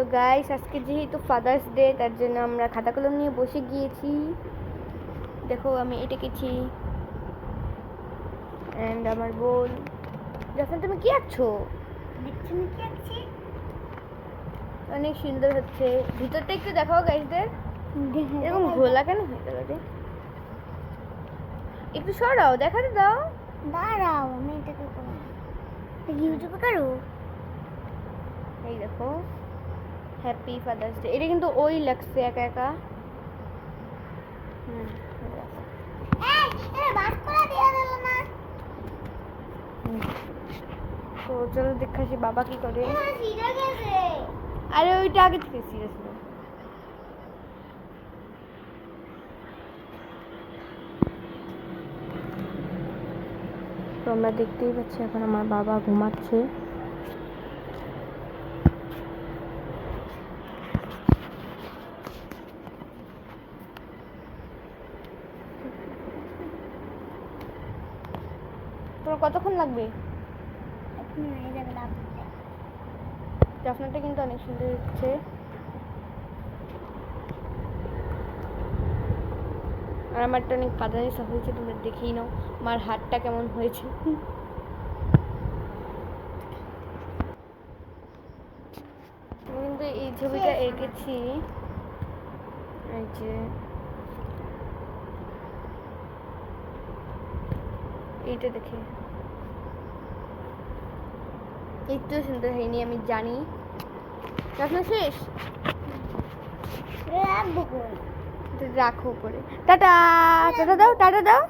তো গাইস আজকে যেহেতু ফাদার্স ডে তার জন্য আমরা খাতা কলম নিয়ে বসে গিয়েছি। দেখো আমি এটা কেছি অ্যান্ড আমার বোন। যখন তুমি কি আঁকছো? দেখছি কি আঁকছি? অনেক সুন্দর হচ্ছে। ভিতরটা একটু দেখাও গাইসদের এরকম ঘোলা কেন হয়ে গেল একটু সরাও দেখাতে দাও। দাঁড়াও আমি এটাকে করব। ইউটিউবে করো? এই দেখো। হ্যাপি ফাদার্স ডে এটা কিন্তু ওই লাগছে একা একা। তো চলো দেখে আসি বাবা কি করে। আরে ওইটা আগে থেকে সিরিয়াস তো আমরা দেখতেই পাচ্ছি এখন আমার বাবা ঘুমাচ্ছে। তোর কতক্ষণ লাগবে? জাফনাটা কিন্তু অনেক সুন্দর হচ্ছে। আর আমারটা অনেক কাদানি সব হয়েছে তোমরা দেখেই নাও আমার হাতটা কেমন হয়েছে। কিন্তু এই ছবিটা এঁকেছি। এই যে এইটা দেখে। একটু সুন্দর হয়নি আমি জানি। আপনার শেষ? রাখব রাখো করে টাটা টাটা দাও টাটা দাও।